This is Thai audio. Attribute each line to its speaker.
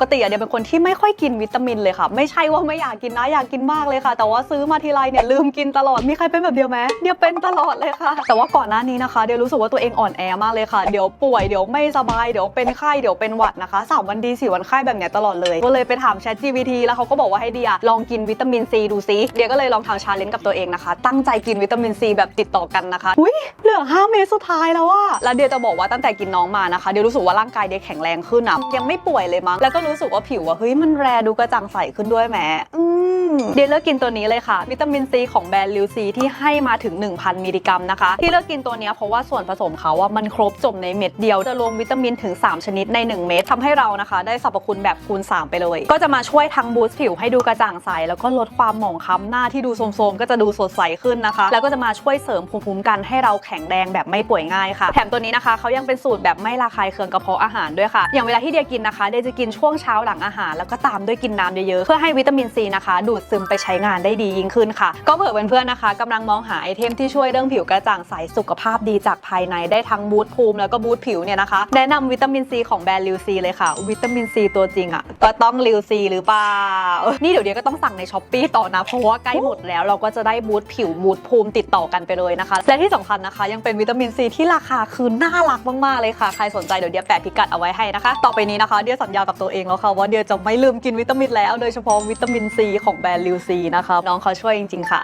Speaker 1: กติอะเดียเป็นคนที่ไม่ค่อยกินวิตามินเลยค่ะ ไม่ใช่ว่าไม่อยากกินนะอยากกินมากเลยค่ะ แต่ว่าซื้อมาทีไรเนี่ยลืมกินตลอดมีใครเป็นแบบเดียวไหมเดียวเป็นตลอดเลยค่ะ แต่ว่าก่อนหน้านี้นะคะ เดียรู้สึกว่าตัวเองอ่อนแอมากเลยค่ะ เดี๋ยวป่วยเดี๋ยวไม่สบายเดี๋ยวเป็นไข้เดี๋ยวเป็นหวัดนะคะสามวันดีสี่วันไข้แบบเนี้ยตลอดเลยก็เลยไปถาม Chat GPT แล้วเขาก็บอกว่าให้เดียลองกินวิตามินซีดูซิเดียก็เลยลองทำชาเลนจ์กับตัวเองนะคะ ตั้งใจกินวิตามินซีแบบติดต่อกันนะคะอุ้ยเหลือ5เมตรสุดท้ายแล้วอะแล้วเดียจะบอกว่าตั้งแต่กินน้องมานะคะเดียรู้สึกว่าร่างกายเดียแข็งแรงขึ้นอะยังไม่ป่วยเลยมั้งแล้วก็รูู้้สึกว่าผิวอะเฮ้ยมันแรดูกระจ่างใสขึ้นด้วยแหมอืม เดียเลือกกินตัวนี้เลยค่ะ วิตามินซีของแบรนด์ลิวซีที่ให้มาถึง 1,000 มิลลิกรัมนะคะ ที่เลือกกินตัวนี้เพราะว่าส่วนผสมเขาว่ามันครบจบในเม็ดเดียวจะรวมวิตามินถึง 3 ชนิดใน 1 เม็ดทำให้เรานะคะ ได้สรรพคุณแบบคูณ 3 ไปเลย ก็จะมาช่วยทั้งบูสต์ผิวให้ดูกระจ่างใส แล้วก็ลดความหมองคล้ำหน้าที่ดูโทรมๆก็จะดูสดใสขึ้นนะคะ แล้วก็จะมาช่วยเสริมภูมิคุ้มกันให้เราแข็งแรงแบบไม่ป่วยง่ายค่ะ แถมตัวนี้นะคะเขายังเป็นสูตรแบบไม่ระคายเคืองกระเพาะอาหารด้วยค่ะ อย่างเวลาที่เดียกินนะคะเดียจะกินช่วงเช้าหลังอาหารแล้วก็ตามด้วยกินน้ำเยอะๆเพื่อให้วิตามินซีนะคะดูดซึมไปใช้งานได้ดียิ่งขึ้นค่ะ ก็เผื่อเพื่อนๆนะคะกำลังมองหาไอเทมที่ช่วยเรื่องผิวกระจ่างใสสุขภาพดีจากภายในได้ทั้งบูสต์ภูมิแล้วก็บูสต์ผิวเนี่ยนะคะ แนะนำวิตามินซีของแบรนด์ลิวซีเลยค่ะ วิตามินซีตัวจริงอะก็ต้องลิวซีหรือเปล่า นี่เดี๋ยวเดียก็ต้องสั่งในช้อปปีต่อนะเพราะว่าใกล้หมดแล้วเราก็จะได้บูสต์ผิวบูสต์ภูมิติดต่อกันไปเลยนะคะ และที่สำคัญนะคะ ยังเป็นวิตามินซีที่ราคาคือน่ารักมากๆเลยค่ะใครสนใจเดี๋ยวเดียแปะพิกัดเอาไว้ให้นะคะ ต่อไปนี้นะคะเดียสัญญากับตัวเองแล้วค่ะว่าเดียจะไม่ลืมกินวิตามินแล้วโดยเฉพาะวิตามินซีของแบรนด์ลิวซีนะคะน้องเขาช่วยจริง ๆ ค่ะ